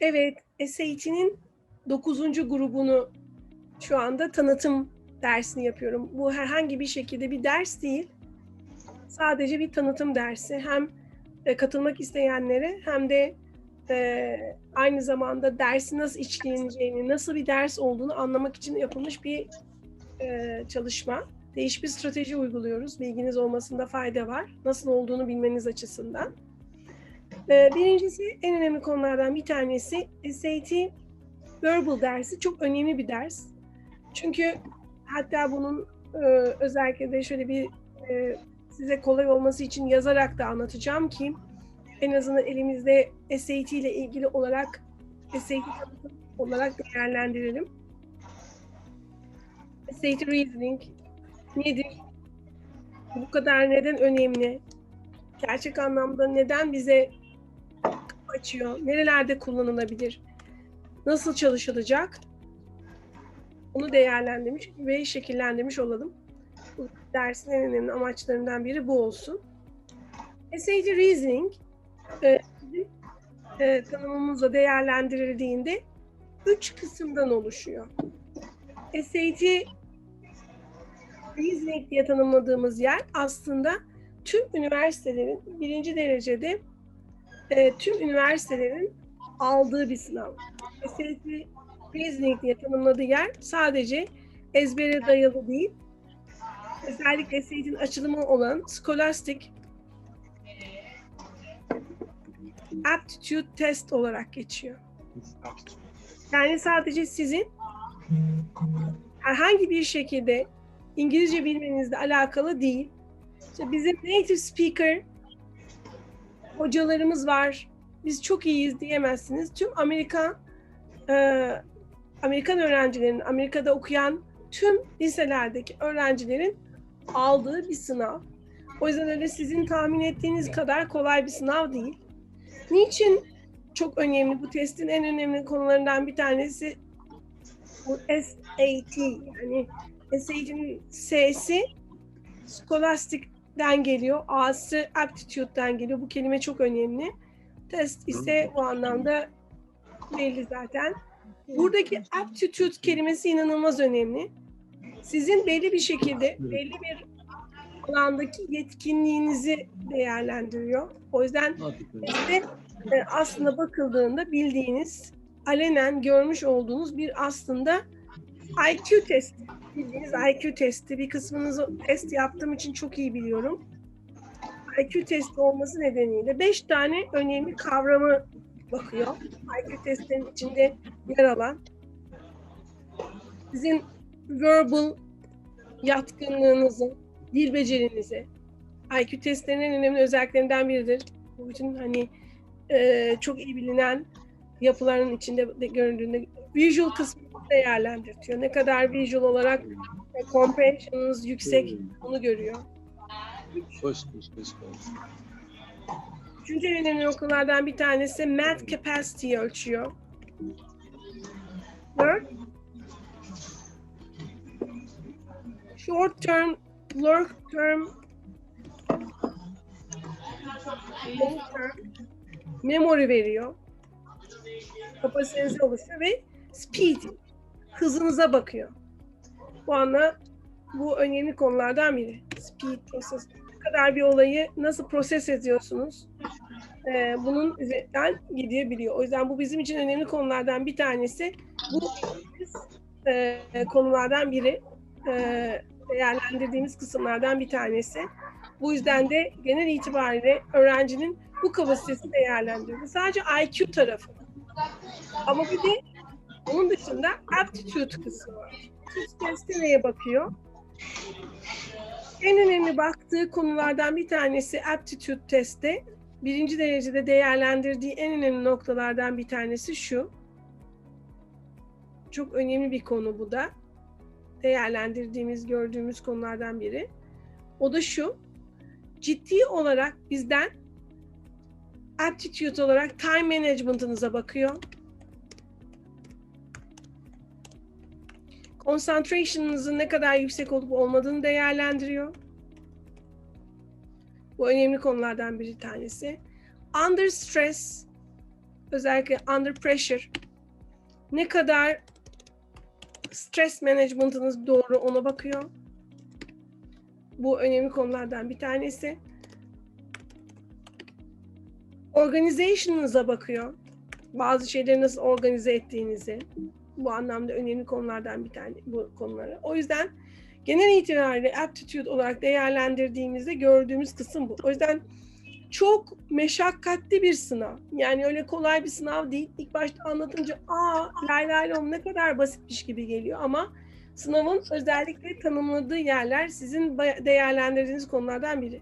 Evet, SAT'nin 9. grubunu şu anda tanıtım dersini yapıyorum. Bu herhangi bir şekilde bir ders değil. Sadece bir tanıtım dersi. Hem e, katılmak isteyenlere hem de e, aynı zamanda dersi nasıl işleneceğini, nasıl bir ders olduğunu anlamak için yapılmış bir e, çalışma. Değişik bir strateji uyguluyoruz. Bilginiz olmasında fayda var. Nasıl olduğunu bilmeniz açısından. E, birincisi en önemli konulardan bir tanesi SAT Verbal dersi çok önemli bir ders. Çünkü hatta bunun e, özellikle de şöyle bir e, size kolay olması için yazarak da anlatacağım ki en azından elimizde SAT ile ilgili olarak SAT olarak değerlendirelim. SAT Reasoning nedir? Bu kadar neden önemli? Gerçek anlamda neden bize açıyor? Nerelerde kullanılabilir? Nasıl çalışılacak? Onu değerlendirmiş ve şekillendirmiş olalım. Bu dersin en önemli amaçlarından biri bu olsun. SAT Reasoning e, e, tanımımızla değerlendirildiğinde üç kısımdan oluşuyor. SAT Reasoning diye tanımladığımız yer aslında tüm üniversitelerin birinci derecede e, tüm üniversitelerin aldığı bir sınav. SAT Reasoning diye tanımladığı yer sadece ezbere dayalı değil, özellikle SAT'in açılımı olan Scholastic Aptitude Test olarak geçiyor. Yani sadece sizin herhangi bir şekilde İngilizce bilmenizle alakalı değil. İşte bizim native speaker hocalarımız var. Biz çok iyiyiz diyemezsiniz. Tüm Amerika e, Amerikan öğrencilerin, Amerika'da okuyan tüm liselerdeki öğrencilerin aldığı bir sınav. O yüzden öyle sizin tahmin ettiğiniz kadar kolay bir sınav değil. Niçin çok önemli? Bu testin en önemli konularından bir tanesi bu SAT. Yani SAT'in S'si Scholastic'den geliyor. A'sı Aptitude'den geliyor. Bu kelime çok önemli. Test ise bu anlamda belli zaten. Buradaki aptitude kelimesi inanılmaz önemli. Sizin belli bir şekilde belli bir alandaki yetkinliğinizi değerlendiriyor. O yüzden işte e, aslında bakıldığında bildiğiniz, alenen görmüş olduğunuz bir aslında IQ testi. Bildiğiniz IQ testi. Bir kısmınızı test yaptığım için çok iyi biliyorum. IQ testi olması nedeniyle beş tane önemli kavramı bakıyor. IQ testinin içinde yer alan. Sizin verbal yatkınlığınızı, dil becerinizi, IQ testlerinin önemli özelliklerinden biridir. Bu bütün hani e, çok iyi bilinen yapıların içinde de göründüğünde visual kısmını değerlendirtiyor. Ne kadar visual olarak e, comprehension'ınız yüksek onu görüyor. Koş koş koş koş. Üçüncü en önemli noktalardan bir tanesi math capacity ölçüyor. Dört, short term, long term, long term memory veriyor. Kapasitenizi oluşuyor ve speed, hızınıza bakıyor. Bu anla bu önemli konulardan biri. Speed, process. Ne kadar bir olayı nasıl proses ediyorsunuz? Ee, bunun üzerinden gidebiliyor. O yüzden bu bizim için önemli konulardan bir tanesi. Bu e, konulardan biri. E, değerlendirdiğimiz kısımlardan bir tanesi. Bu yüzden de genel itibariyle öğrencinin bu kapasitesi değerlendiriyor. Sadece IQ tarafı. Ama bir de onun dışında aptitude kısmı var. Neye bakıyor? En önemli baktığı konulardan bir tanesi aptitude testte. Birinci derecede değerlendirdiği en önemli noktalardan bir tanesi şu. Çok önemli bir konu bu da. Değerlendirdiğimiz, gördüğümüz konulardan biri. O da şu. Ciddi olarak bizden aptitude olarak time management'ınıza bakıyor. Concentration'ınızın ne kadar yüksek olup olmadığını değerlendiriyor. Bu önemli konulardan bir tanesi. Under stress özellikle under pressure ne kadar stres management'ınız doğru ona bakıyor. Bu önemli konulardan bir tanesi. Organization'ınıza bakıyor. Bazı şeyleri nasıl organize ettiğinizi. Bu anlamda önemli konulardan bir tane bu konuları. O yüzden genel itibariyle aptitude olarak değerlendirdiğimizde gördüğümüz kısım bu. O yüzden çok meşakkatli bir sınav. Yani öyle kolay bir sınav değil. İlk başta anlatınca aa lay lay lom ne kadar basitmiş gibi geliyor ama sınavın özellikle tanımladığı yerler sizin değerlendirdiğiniz konulardan biri.